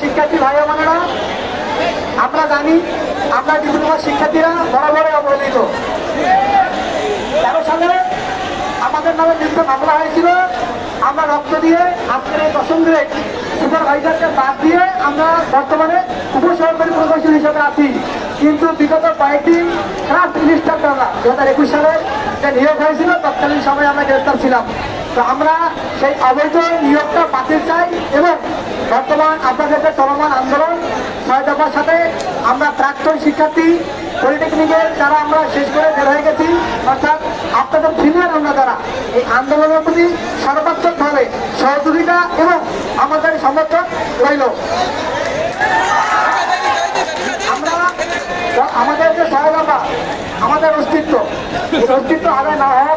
শিক্ষার্থী ভাই বোনেরা, আমরা জানি আমরা ডিপ্লোমা শিক্ষার্থীরা বরাবরই অবহেলিত। তেরো সালে আমাদের নামে নিত্য মামলা হয়েছিল। আমরা রক্ত দিয়ে আজকের এই দশম গ্রেড সুপারভাইজারকে বাদ দিয়ে আমরা বর্তমানে উপসহকারী প্রকৌশল হিসেবে আছি। কিন্তু বিগত কয়েকটি খারাপ ইনস্টাররা দু হাজার একুশ সালে যে নিয়োগ হয়েছিল, তৎকালীন সময় আমরা গ্রেফতার ছিলাম। তো আমরা সেই অবৈধ নিয়োগটা বাতিল চাই। এবং বর্তমান আপনাদের চলমান আন্দোলন ছয় দফার সাথে আমরা প্রাক্তন শিক্ষার্থী, পলিটেকনিকের যারা আমরা শেষ করে বের হয়ে গেছি। অর্থাৎ আপনাদের সিনিয়র আমরা যারা এই আন্দোলনের প্রতি সর্বাত্মকভাবে সহযোগিতা এবং আমাদের সমর্থন রইল। আমরা আমাদের যে সহায়তা আমাদের অস্তিত্ব অস্তিত্ব আদায় না পর্যন্ত